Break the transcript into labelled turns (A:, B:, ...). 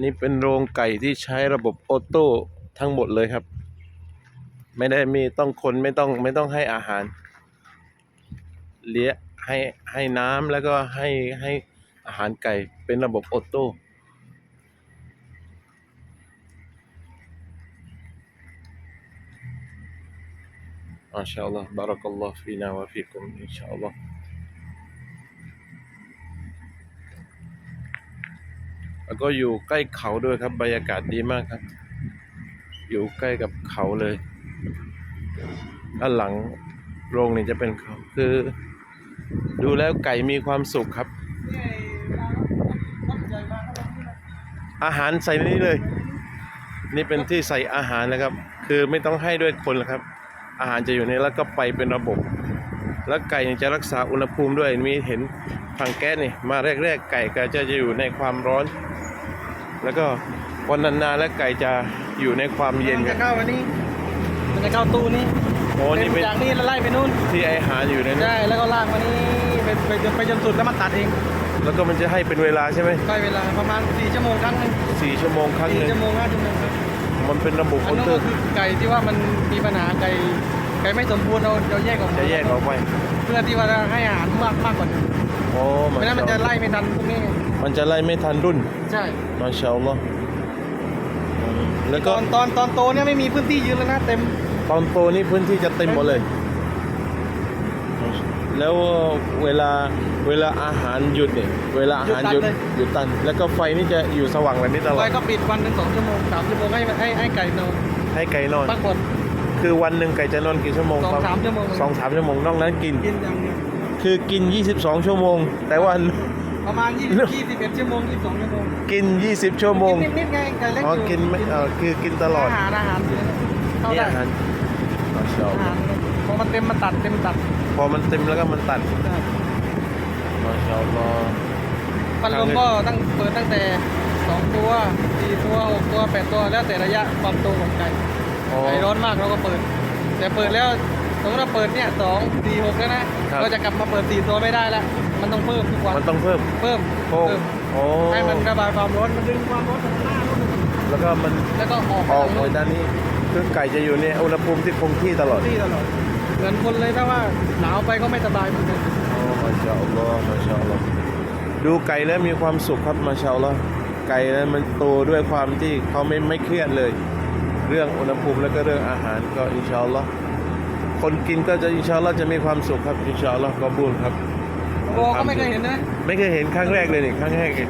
A: นี่เป็นโรงไก่ที่ใช้ระบบออโต้ทั้งหมดเลยครับ ไม่ได้มีต้องคนไม่ต้องไม่ต้องให้อาหาร เลี้ยให้ให้น้ำแล้วก็ให้ให้อาหารไก่เป็นระบบออโต้มาชาอัลลอฮ์บารักัลลอฮ์ฟีนา วะฟีกุมอินชาอัลลอฮ์ แล้วก็อยู่ใกล้เขาด้วยครับ บรรยากาศดีมากครับ อยู่ใกล้กับเขาเลย ด้านหลังโรงนี่จะเป็นเขาคือ ดูแล้วไก่มีความสุขครับ อาหารใส่ในนี้เลย นี่เป็นที่ใส่อาหารนะครับ คือไม่ต้องให้ด้วยคนละครับ อาหารจะอยู่ในแล้วก็ไปเป็นระบบ แล้วไก่นี่จะรักษาอุณหภูมิด้วยมีเห็นถังแก๊สนี่มาแรก ๆ ไก่ก็จะอยู่ในความร้อน แล้วก็วันนานๆแล้วไก่จะอยู่ในความเย็น
B: มัน
A: ค
B: จะ
A: รับ
B: เข้ามานี่มันจะเข้าตู้นี้
A: โอ้นี่เป็น
B: จากนี่แล้วไล่ไปนู่น
A: ที่ไออาหารอยู่ในนั้น
B: ใช่แล้วก็ลากมานี่ไปไปจนไปจนสุดแล้วมันตัดเอง
A: แล้วก็มันจะให้เป็นเวลาใช่ไหม
B: ใกล้เวลาประมาณ4ชั่วโมงครั้งหนึง
A: สี่ชั่วโมงครั้งห
B: สี่
A: นึ่ง
B: ชั่วโมงห้าชั่วโมงครับ
A: มันเป็นระบบ
B: อั
A: อนอ
B: นู้น
A: โต้
B: ก็คือไก่ที่ว่ามันมีปัญหาไก่ไก่ไม่สมบูรณ์เราเราแยกออกมา
A: จะแยกออกไป
B: เพื่อที่ว่าจะให้อาหารมากมากกว่านี้
A: โอ้
B: ไม่งั้นมันจะไล่ไม่ทันพวกนี้ไง
A: มันจะไล่ไม่ทันรุ่น
B: ใช่
A: มาชาอัลลอฮ์อืมแล้ว
B: ต
A: ก็
B: อนตอนตอนโตเนี่ยไม่มีพื้นที่ยืนแล้วนะเต็ม
A: ตอนโตนี่พื้นที่จะเต็มหมดเลย แล้วเวลาเวลาอาหารหยุดเนี่ยเวลาอาหารหยุดหยุดตัน แล้วก็ไฟนี่จะอยู่สว่างแบบนี้ตลอ
B: ไฟ
A: ด
B: ก็ปิดวันหนึ่งสองชั่วโมงสามชั่วโมงให้ให้ให้ไก่นอน
A: ให้ไก่นอน
B: พักผ่อน
A: คือวันหนึ่งไก่จะนอนกี่ชั่วโมง
B: สอง
A: ครับ
B: สามชั่วโมง
A: สองสามชั่วโมงนอกนั้นกิน
B: กินอย่างเดียว
A: คือกิน 22 ชั่วโมง แต่ว่า
B: ประมาณ20 21ชั่วโมง22ชั่วโมง
A: กิน 20 ชั่วโมง
B: กินนิดๆไงไก่เล็ก
A: อ๋อ
B: อยู่
A: กินไม่เออคือกินตลอด
B: อาหารอาหารอยู่ในนั้นเข้า
A: นี่
B: ได้
A: อาหารมาชาอัล
B: อา
A: ลอ
B: หาร
A: ฮ์
B: พอมันเต็มมันตัดเต็มตัด
A: พอมันเต็มแล้วก็มันตัด
B: ได้
A: มาชาอัลลอฮ์
B: พัดลมก็ตั้งเปิดตั้งแต่ 2 ตัว 4 ตัว 6 ตัว 8 ตัว แล้วแต่ระยะความโตของไก่
A: อ๋อ
B: ไก่ร้อนมากเราก็เปิด แต่เปิดแล้ว สมมติว่าเปิดเนี่ยสองสี่หกแล้วนะ ครับ เราจะกลับมาเปิดสี่ตัวไม่ได้ละมันต้องเพิ่มทุกวัน
A: มันต้องเพิ่ม
B: เพิ่ม
A: โอ้
B: เพิ่ม
A: โอ้
B: ให้มันระบายความร้อนมันดึงความร้อนจากหน้านู่น
A: แล้วก็มัน
B: แล้วก็ออก
A: ออก
B: ไป
A: ไปด้านนี้คือไก่จะอยู่ในอุณหภูมิที่คงที่ตลอด
B: ที่ตลอดเหมือนคนเลยถ้าว่าหนาวไปก็ไม่สบายเหมือนกัน
A: โอ้มาชาอัลลอฮ์มาชาอัลลอฮ์ดูไก่แล้วมีความสุขครับมาชาอัลลอฮ์ไก่นั้นมันโตด้วยความที่เขาไม่ไม่เครียดเลย เรื่องอุณหภูมิแล้วก็เรื่องอาหารก็อินชาอัลลอฮ์ คนกินก็จะอินชาอัลลอฮ์จะมีความสุขครับอินชาอัลลอฮ์กอบูลครับ
B: โบก็ไม่เคยเห็นนะ
A: ไม่เคยเห็นครั้งแรกเลยนี่ครั้งแรกเอง